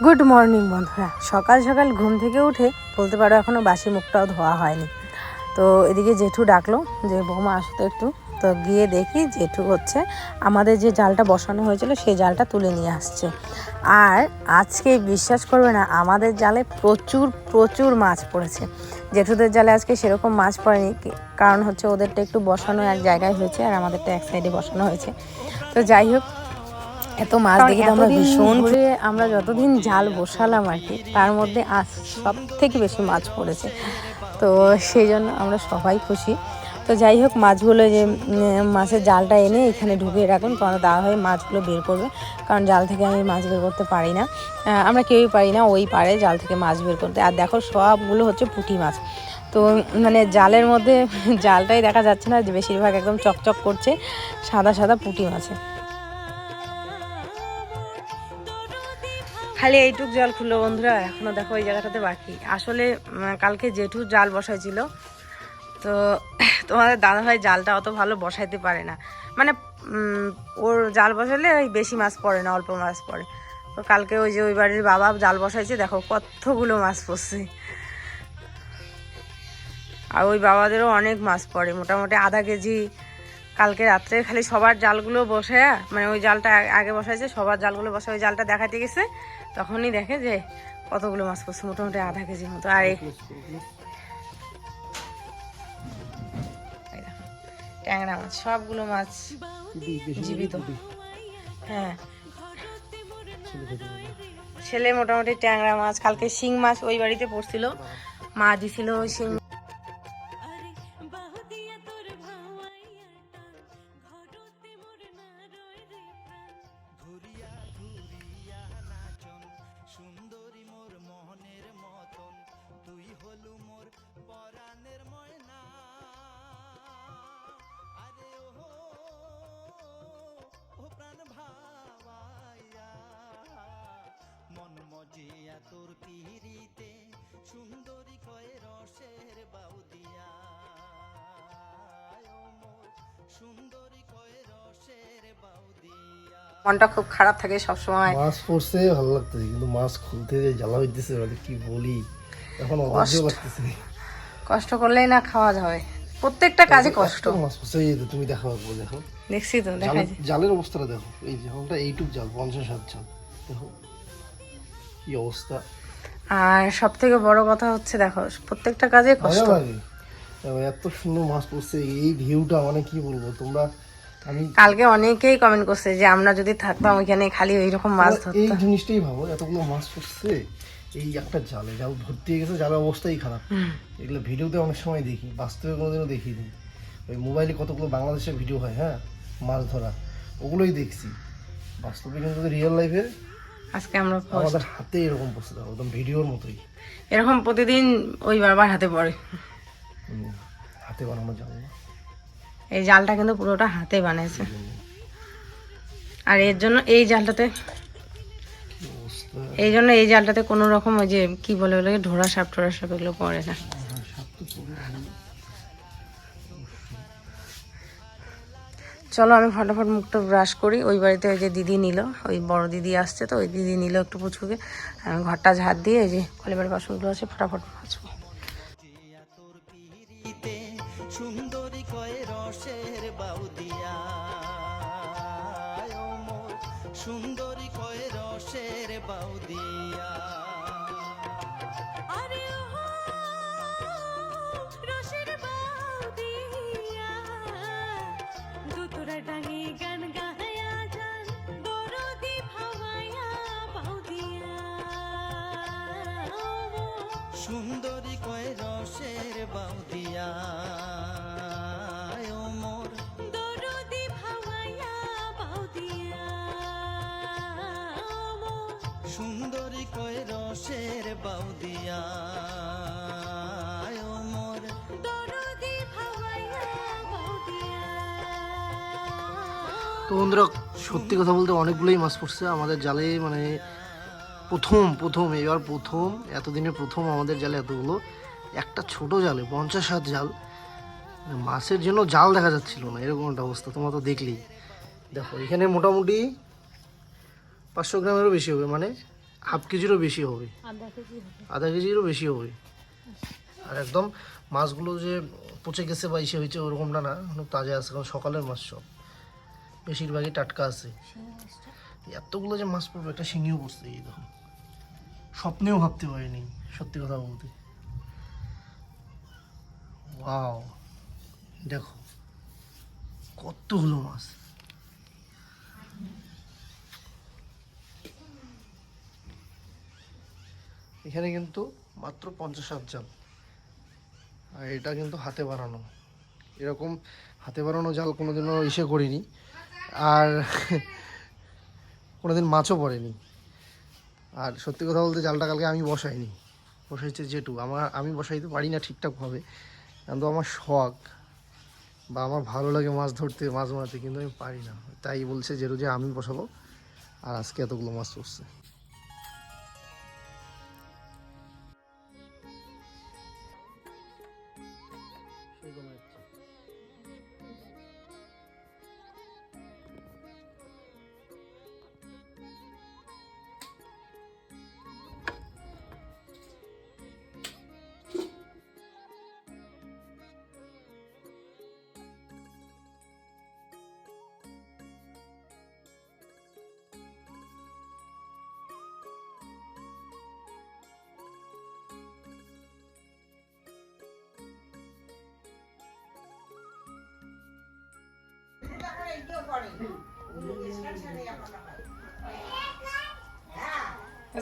Good morning বন্ধুরা সকাল সকাল ঘুম থেকে উঠে বলতে পারো এখনও বাসি মুখটাও ধোয়া হয়নি। তো এদিকে জেঠু ডাকলো যে, বৌমা আসতো একটু। তো গিয়ে দেখি জেঠু হচ্ছে আমাদের যে জালটা বসানো হয়েছিল, সেই জালটা তুলে নিয়ে আসছে। আর আজকে বিশ্বাস করবে না, আমাদের জালে প্রচুর প্রচুর মাছ পড়েছে। জেঠুদের জালে আজকে সেরকম মাছ পড়েনি কারণ হচ্ছে ওদেরটা একটু বসানো এক জায়গায় হয়েছে, আর আমাদেরটা এক সাইডে বসানো হয়েছে। তো যাই হোক এত মাছ দেখে আমরা ভীষণ ঘুরে আমরা যতদিন জাল বসালাম আর কি তার মধ্যে আজ সব থেকে বেশি মাছ পড়েছে। তো সেই জন্য আমরা সবাই খুশি। তো যাই হোক মাছগুলো যে মাছের জালটা এনে এখানে ঢুকিয়ে রাখুন তোমার দাদা ভাই মাছগুলো বের করবে কারণ জাল থেকে আমি মাছ বের করতে পারি না। আমরা কেউই পারি না ওই পারে জাল থেকে মাছ বের করতে। আর দেখো সবগুলো হচ্ছে পুঁটি মাছ। তো মানে জালের মধ্যে জালটাই দেখা যাচ্ছে না যে বেশিরভাগ একদম চকচক করছে সাদা সাদা পুঁটি মাছে। খালি এইটুক জল খুললো বন্ধুরা, এখনও দেখো ওই জায়গাটাতে বাকি। আসলে কালকে জেঠু জাল বসাইছিল, তো তোমাদের দাদাভাই জালটা অত ভালো বসাইতে পারে না। মানে ওর জাল বসালে বেশি মাছ পড়ে না, অল্প মাছ পড়ে। তো কালকে ওই যে ওই বাড়ির বাবা জাল বসাইছে, দেখো কতগুলো মাছ পড়ছে। আর ওই বাবাদেরও অনেক মাছ পড়ে, মোটামুটি আধা কেজি। কালকে রাত্রে খালি সবার জালগুলো বসে মানে ওই জালটা আগে বসাইছে, সবার জালগুলো বসে ওই জালটা দেখাতে গেছে। তখনই দেখে যে কতগুলো মাছ পড়ছে, মোটামুটি আধা কেজির মতো। আর ট্যাংরা মাছ, সবগুলো মাছ জীবিত। হ্যাঁ। ছেলে মোটামুটি ট্যাংরা মাছ, কালকে শিং মাছ ওই বাড়িতে পড়ছিল। মা দিছিল ওই শিং মজিয়া তোর সুন্দরী কয়ে রসের বাউদিয়া সুন্দরী কয়ে রসের বাউদিয়া মনটা খুব খারাপ থাকে সবসময়। মাছ পড়ছে ভালো লাগতেছে কিন্তু মাছ খুলতে যে জ্বালা হইতেছে মানে কি বলি? এখন অধৈর্য লাগতেছে। কষ্ট করলেই না খাওয়া যাবে। প্রত্যেকটা কাজে কষ্ট। মাছ পড়ছে এই তুমি দেখো একবার দেখো। দেখছি তো দেখা জালের জালের অবস্থাটা দেখো এই যে এইটুক জাল পঞ্চাশ হাত জাল দেখো। কি অবস্থা? আর সব থেকে বড় কথা হচ্ছে দেখো প্রত্যেকটা কাজে কষ্ট। এত সুন্দর মাছ পড়ছে এই ভিউটা মানে কি বলব? তোমরা আমি কালকে অনেকেই কমেন্ট করছে যে আমরা যদি থাকতাম ওইখানে খালি ওইরকম মাছ এই জিনিসটাই ভাবো এতগুলো মাছ পড়ছে এই একটা জালে জাল ভর্তি হয়ে গেছে জালের অবস্থাই খারাপ। এগুলো ভিডিওতে অনেক সময় দেখি বাস্তবে কোনোদিনও দেখিনি। ওই মোবাইলে কতগুলো বাংলাদেশের ভিডিও হয় হ্যাঁ? মাছ ধরা ওগুলোই দেখছি। বাস্তবে কিন্তু রিয়েল লাইফে আজকে আমরা আমাদের হাতে এরকম পড়ছে দেখো একদম ভিডিওর মতোই। এরকম প্রতিদিন ওই বাবার হাতে পড়ে। হাতে বানানো জাল এই জালটা কিন্তু পুরোটা হাতে বানিয়েছে আর এর জন্য এই জালটাতে এই জন্য এই জালটাতে কোনো রকম ওই যে কি বলে ওগুলোকে ঢোড়া সাপ টোড়া সাপ এগুলো পড়ে না। ভালো। চলো আমি ফটাফট মুখটা ব্রাশ করি। ওই বাড়িতে ওই যে দিদি নিল, ওই বড় দিদি আসছে তো, ওই দিদি নিল একটু পুচুকে আমি ঘরটা ঝাড় দিয়ে এই যে কলেবার বাসনগুলো আছে, ফটাফট মাজবো সুন্দরী কয়ে রসের বাউদিয়া ও মোর। দরদি ভাওয়ায়া বাউদিয়া সুন্দরী কয়ে রসের বাউদিয়া ও মোর। দরদি বাউদিয়া তো বন্ধুরা সত্যি কথা বলতে অনেকগুলোই মাছ পড়ছে। আমাদের জালে মানে প্রথম প্রথম এবার প্রথম এতদিনে প্রথম আমাদের জালে এতগুলো। একটা ছোট জালে পঞ্চাশ হাত জাল। মাছের জন্য জাল দেখা যাচ্ছিল না এরকম একটা অবস্থা তোমরা তো দেখলেই। দেখো এখানে মোটামুটি পাঁচশো গ্রামেরও বেশি হবে মানে হাফ কেজিরও বেশি হবে। আধা কেজিরও বেশি হবে। আর একদম মাছগুলো যে পচে গেছে বা ইসে হয়েছে ওরকমটা না এখন তাজা আছে কারণ সকালের মাছ সব। বেশিরভাগই টাটকা আছে। এতগুলো যে মাছ পড়বে একটা শিঙিও পড়ছে এই দেখো। স্বপ্নেও ভাবতে পারিনি, সত্যি কথা বলতে। ওয়াও দেখো কতগুলো মাছ। এখানে কিন্তু মাত্র পঞ্চাশ হাত জাল আর এটা কিন্তু হাতে বানানো। এরকম হাতে বানানো জাল কোনোদিনও ইসে করিনি। আর কোনোদিন মাছও পড়েনি। আর সত্যি কথা বলতে জালটা কালকে আমি বসাইনি। বসাইছে যেটু আমার, আমি বসাইতে পারি না ঠিকঠাকভাবে কিন্তু আমার শখ বা আমার ভালো লাগে মাছ ধরতে, মাছ মারতে, কিন্তু আমি পারি না। তাই বলছে যেটু যে আমি বসাবো। আর আজকে এতগুলো মাছ পড়ছে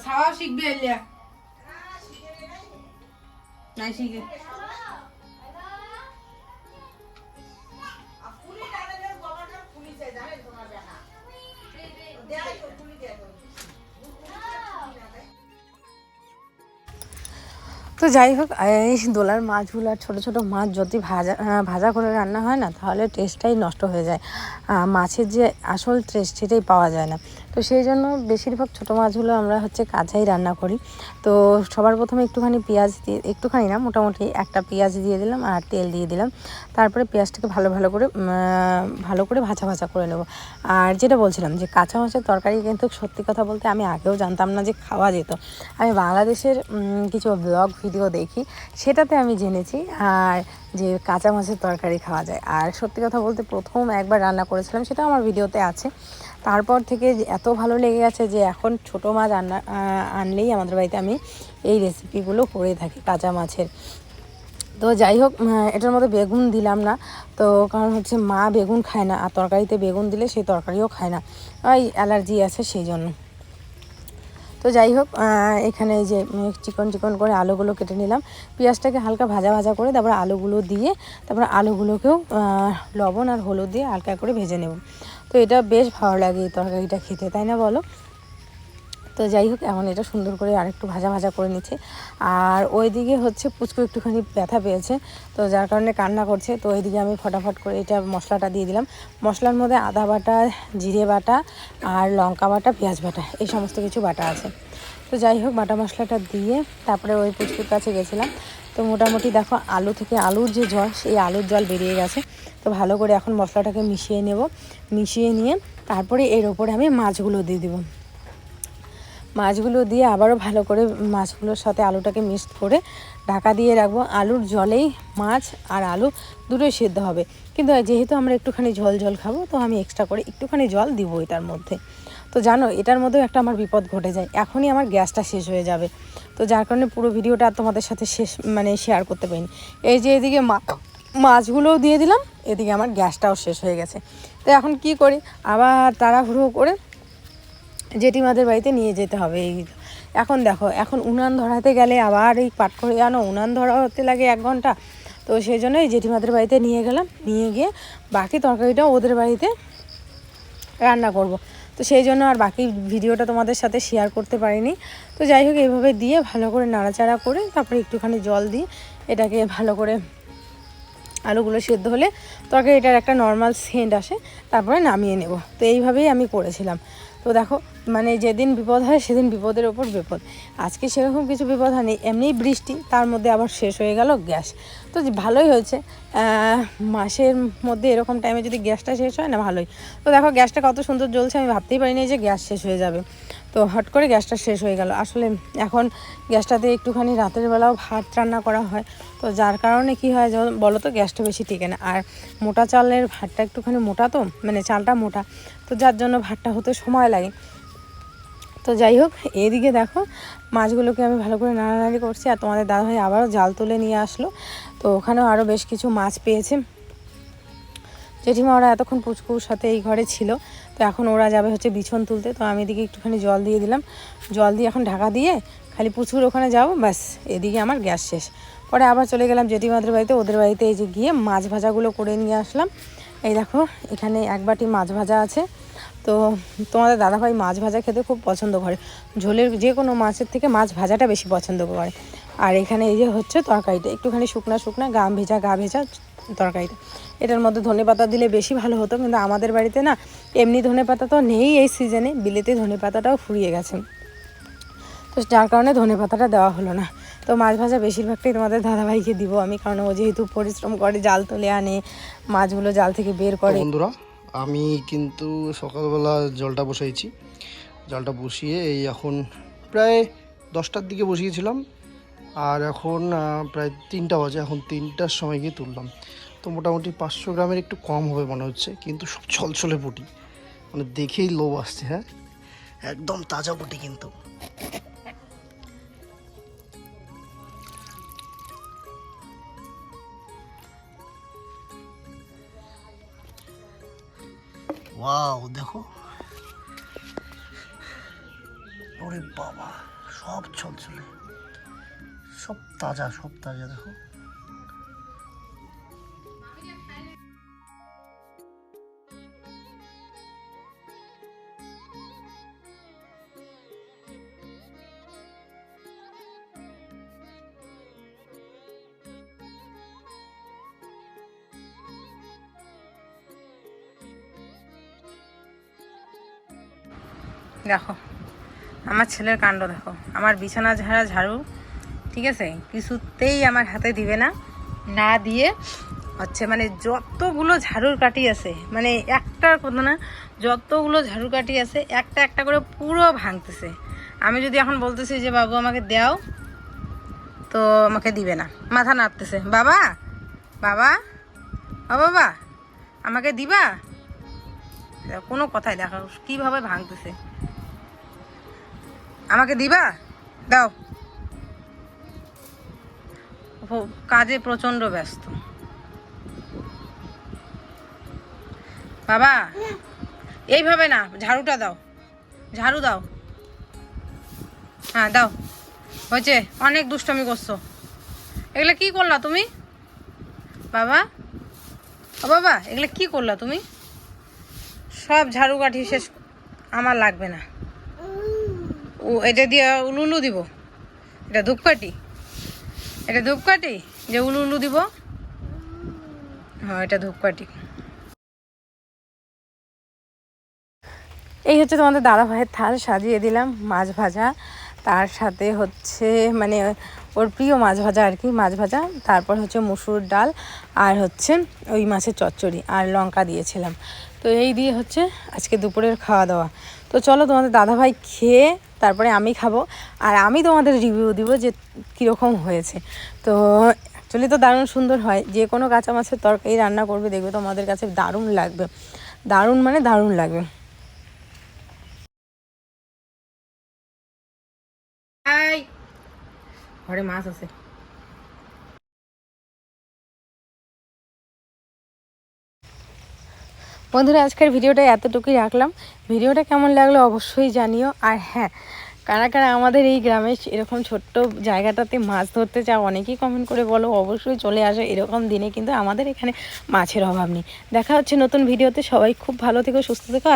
খাওয়া শিখবে এলিয়া নাই শিখে তো যাই হোক, এই দোলার মাছগুলো আর ছোটো ছোটো মাছ যদি ভাজা ভাজা করে রান্না হয় না, তাহলে টেস্টটাই নষ্ট হয়ে যায়। মাছের যে আসল টেস্ট সেটাই পাওয়া যায় না। তো সেই জন্য বেশিরভাগ ছোটো মাছগুলো আমরা হচ্ছে কাঁচাই রান্না করি। তো সবার প্রথমে একটুখানি পেঁয়াজ দিয়ে, একটুখানি না, মোটামুটি একটা পেঁয়াজ দিয়ে দিলাম আর তেল দিয়ে দিলাম। তারপরে পেঁয়াজটাকে ভালো ভালো করে ভালো করে ভাজা ভাজা করে নেব। আর যেটা বলছিলাম যে কাঁচা মাছের তরকারি কিন্তু সত্যি কথা বলতে আমি আগেও জানতাম না যে খাওয়া যেত। আমি বাংলাদেশের কিছু ব্লগ ভিডিও দেখি, সেটাতে আমি জেনেছি আর যে কাঁচা মাছের তরকারি খাওয়া যায়। আর সত্যি কথা বলতে প্রথম একবার রান্না করেছিলাম সেটা আমার ভিডিওতে আছে। তারপর থেকে এত ভালো লেগে গেছে যে এখন ছোট মাছ আনা আনলেই আমাদের বাড়িতে আমি এই রেসিপিগুলো করে থাকি কাঁচা মাছের। তো যাই হোক এটার মধ্যে বেগুন দিলাম না। তো কারণ হচ্ছে মা বেগুন খায় না, আর তরকারিতে বেগুন দিলে সেই তরকারিও খায় না। ওই অ্যালার্জি আছে সেই জন্য। তো যাই হোক এখানে যে চিকন চিকন করে আলুগুলো কেটে নিলাম। পেঁয়াজটাকে হালকা ভাজা ভাজা করে তারপর আলুগুলো দিয়ে তারপর আলুগুলোকেও লবণ আর হলুদ দিয়ে হালকা করে ভেজে নেব। তো এটা বেশ ভালো লাগে এই তরকারিটা খেতে, তাই না বলো? তো যাই হোক, এখন এটা সুন্দর করে আরেকটু ভাজা ভাজা করে নিচ্ছে। আর ওইদিকে হচ্ছে পুচকু একটুখানি ব্যথা পেয়েছে, তো যার কারণে কান্না করছে। তো ওইদিকে আমি ফটাফট করে এটা মশলাটা দিয়ে দিলাম। মশলার মধ্যে আদা বাটা, জিরে বাটা আর লঙ্কা বাটা, পেঁয়াজ বাটা, এই সমস্ত কিছু বাটা আছে। তো যাই হোক, বাটা মশলাটা দিয়ে তারপরে ওই পুচকুর কাছে গেছিলাম। তো মোটামুটি দেখো, আলু থেকে আলুর যে জল, সেই আলুর জল বেরিয়ে গেছে। তো ভালো করে এখন মশলাটাকে মিশিয়ে নেব। মিশিয়ে নিয়ে তারপরে এর ওপরে আমি মাছগুলো দিয়ে দেবো। মাছগুলো দিয়ে আবারও ভালো করে মাছগুলোর সাথে আলুটাকে মিক্সড করে ঢাকা দিয়ে রাখব। আলুর জলেই মাছ আর আলু দুটোই সেদ্ধ হবে। কিন্তু যেহেতু আমরা একটুখানি জল জল খাব, তো আমি এক্সট্রা করে একটুখানি জল দিব এটার মধ্যে। তো জানো, এটার মধ্যেও একটা আমার বিপদ ঘটে যায়। এখনই আমার গ্যাসটা শেষ হয়ে যাবে। তো যার কারণে পুরো ভিডিওটা তোমাদের সাথে শেষ মানে শেয়ার করতে পারিনি। এই যে এদিকে মা, মাছগুলোও দিয়ে দিলাম, এদিকে আমার গ্যাসটাও শেষ হয়ে গেছে। তো এখন কি করি? আবার তাড়াহুড়ো করে জেঠিমাদের বাড়িতে নিয়ে যেতে হবে এই। এখন দেখো, এখন উনান ধরাতে গেলে আবার এই পাট করে, জানো, উনান ধরা হতে লাগে এক ঘণ্টা। তো সেই জন্য এই জেঠিমাদের বাড়িতে নিয়ে গেলাম, নিয়ে গিয়ে বাকি তরকারিটাও ওদের বাড়িতে রান্না করব। তো সেই জন্য আর বাকি ভিডিওটা তোমাদের সাথে শেয়ার করতে পারিনি। তো যাই হোক, এইভাবে দিয়ে ভালো করে নাড়াচাড়া করে তারপরে একটুখানি জল দিয়ে এটাকে ভালো করে আলুগুলো সেদ্ধ হলে তরকারি এটার একটা নর্মাল সেন্ট আসে, তারপরে নামিয়ে নেব। তো এইভাবেই আমি করেছিলাম। তো দেখো মানে যেদিন বিপদ হয়, সেদিন বিপদের ওপর বিপদ। আজকে সেরকম কিছু বিপদ হয়নি, এমনিই বৃষ্টি, তার মধ্যে আবার শেষ হয়ে গেল গ্যাস। তো ভালোই হয়েছে। মাসের মধ্যে এরকম টাইমে যদি গ্যাসটা শেষ হয়, না ভালোই। তো দেখো, গ্যাসটা কত সুন্দর জ্বলছে, আমি ভাবতেই পারিনি যে গ্যাস শেষ হয়ে যাবে। তো হট করে গ্যাসটা শেষ হয়ে গেল। আসলে এখন গ্যাসটাতে একটুখানি রাতের বেলাও ভাত রান্না করা হয়। তো যার কারণে কি হয় যেমন বলো তো গ্যাসটা বেশি টিকে না। আর মোটা চালের ভাতটা একটুখানি মোটা তো মানে চালটা মোটা। তো যার জন্য ভাতটা হতে সময় লাগে। তো যাই হোক, এদিকে দেখো মাছগুলোকে আমি ভালো করে নাড়ানাড়ি করছি আর তোমাদের দাদাভাই আবারও জাল তুলে নিয়ে আসলো। তো ওখানেও আরও বেশ কিছু মাছ পেয়েছে। জেঠিমা ওরা এতক্ষণ পুচকুর সাথে এই ঘরে ছিল, তো এখন ওরা যাবে হচ্ছে বিছন তুলতে। তো আমি এদিকে একটুখানি জল দিয়ে দিলাম। জল দিয়ে এখন ঢাকা দিয়ে খালি পুচকুর ওখানে যাব, ব্যাস, এদিকে আমার গ্যাস শেষ। পরে আবার চলে গেলাম জেঠিমাদের বাড়িতে, ওদের বাড়িতে এই যে গিয়ে মাছ ভাজাগুলো করে নিয়ে আসলাম। এই দেখো, এখানে এক বাটি মাছ ভাজা আছে। তো তোমাদের দাদাভাই মাছ ভাজা খেতে খুব পছন্দ করে। ঝোলের যে কোনো মাছের থেকে মাছ ভাজাটা বেশি পছন্দ করে। আর এখানে এই যে হচ্ছে তরকারিটা একটুখানি শুকনা শুকনা গা ভেজা গা ভেজা তরকারিটা। এটার মধ্যে ধনে পাতা দিলে বেশি ভালো হতো কিন্তু আমাদের বাড়িতে না এমনি ধনে পাতা তো নেই এই সিজনে বিলেতে ধনে পাতাটাও ফুরিয়ে গেছে। তো যার কারণে ধনে পাতাটা দেওয়া হলো না। তো মাছ ভাজা বেশিরভাগটাই তোমাদের দাদাভাইকে দিব আমি কারণ ও যেহেতু পরিশ্রম করে জাল তুলে আনে মাছগুলো জাল থেকে বের করে। বন্ধুরা আমি কিন্তু সকালবেলা জলটা বসাইছি। জলটা বসিয়ে এই এখন প্রায় দশটার দিকে বসিয়েছিলাম। আর এখন প্রায় তিনটা বাজে, এখন তিনটার সময় গিয়ে তুললাম। তো মোটামুটি পাঁচশো গ্রামের একটু কম হবে মনে হচ্ছে, কিন্তু সব ছলছলে পুটি। মানে দেখেই লোভ আসছে হ্যাঁ? একদম তাজা পুটি কিন্তু। ওয়াও দেখো। ওরে বাবা সব ছলছলে সব তাজা সব তাজা দেখো। দেখো, আমার ছেলের কাণ্ড দেখো। আমার বিছানা ঝাড়া ঝাড়ু, ঠিক আছে? কিছুতেই আমার হাতে দিবে না না দিয়ে হচ্ছে মানে যতগুলো ঝাড়ুর কাঠি আছে মানে একটার কথা না, যতগুলো ঝাড়ু কাঠি আছে, একটা একটা করে পুরো ভাঙতেছে। আমি যদি এখন বলতেছি যে, বাবু, আমাকে দাও। তো আমাকে দিবে না। মাথা নাড়তেছে। বাবা বাবা, ও বাবা, আমাকে দিবা? কোনো কথাই দেখো, কীভাবে ভাঙতেছে। আমাকে দিবা? দাও। কাজে প্রচণ্ড ব্যস্ত। বাবা, এইভাবে না, ঝাড়ুটা দাও। ঝাড়ু দাও। হ্যাঁ দাও। হয়েছে, অনেক দুষ্টমি করছ। এগুলো কি করলা তুমি? বাবা, ও বাবা, এগুলো কি করলা তুমি? সব ঝাড়ু কাঠি শেষ, আমার লাগবে না। এটা দিয়ে উলু উলু দিব। এটা ধূপকাঠি। এটা ধূপকাঠি? যে উলু উলু দিব? হ্যাঁ এটা ধূপকাঠি। এই হচ্ছে তোমাদের দাদা ভাইয়ের থাল, সাজিয়ে দিলাম মাছ ভাজা। তার সাথে হচ্ছে মানে ওর প্রিয় মাছ ভাজা আর কি, মাছ ভাজা। তারপর হচ্ছে মুসুর ডাল আর হচ্ছে ওই মাছের চচ্চড়ি আর লঙ্কা দিয়েছিলাম। তো এই দিয়ে হচ্ছে আজকে দুপুরের খাওয়া দাওয়া। তো চলো তোমাদের দাদাভাই খেয়ে তারপরে আমি খাব আর আমি তোমাদের রিভিউ দিব যে কীরকম হয়েছে। তো অ্যাকচুয়ালি তো দারুণ সুন্দর হয়। যে কোনো কাঁচা মাছের তরকারি রান্না করবে, দেখবে তোমাদের কাছে দারুণ লাগবে। দারুণ মানে দারুণ লাগবে। ঘরে মাছ আছে। বন্ধুরা, আজকের ভিডিওটা এতটুকুই রাখলাম। ভিডিওটা কেমন লাগল অবশ্যই জানিও। আর হ্যাঁ কারা কারা আমাদের এই গ্রামে এরকম ছোট্ট জায়গাটাতে মাছ ধরতে চাও অনেকেই কমেন্ট করে বলো। অবশ্যই চলে আসো, এরকম দিনে কিন্তু আমাদের এখানে মাছের অভাব নেই। দেখা হচ্ছে নতুন ভিডিওতে। সবাই খুব ভালো থেকো, সুস্থ থেকো।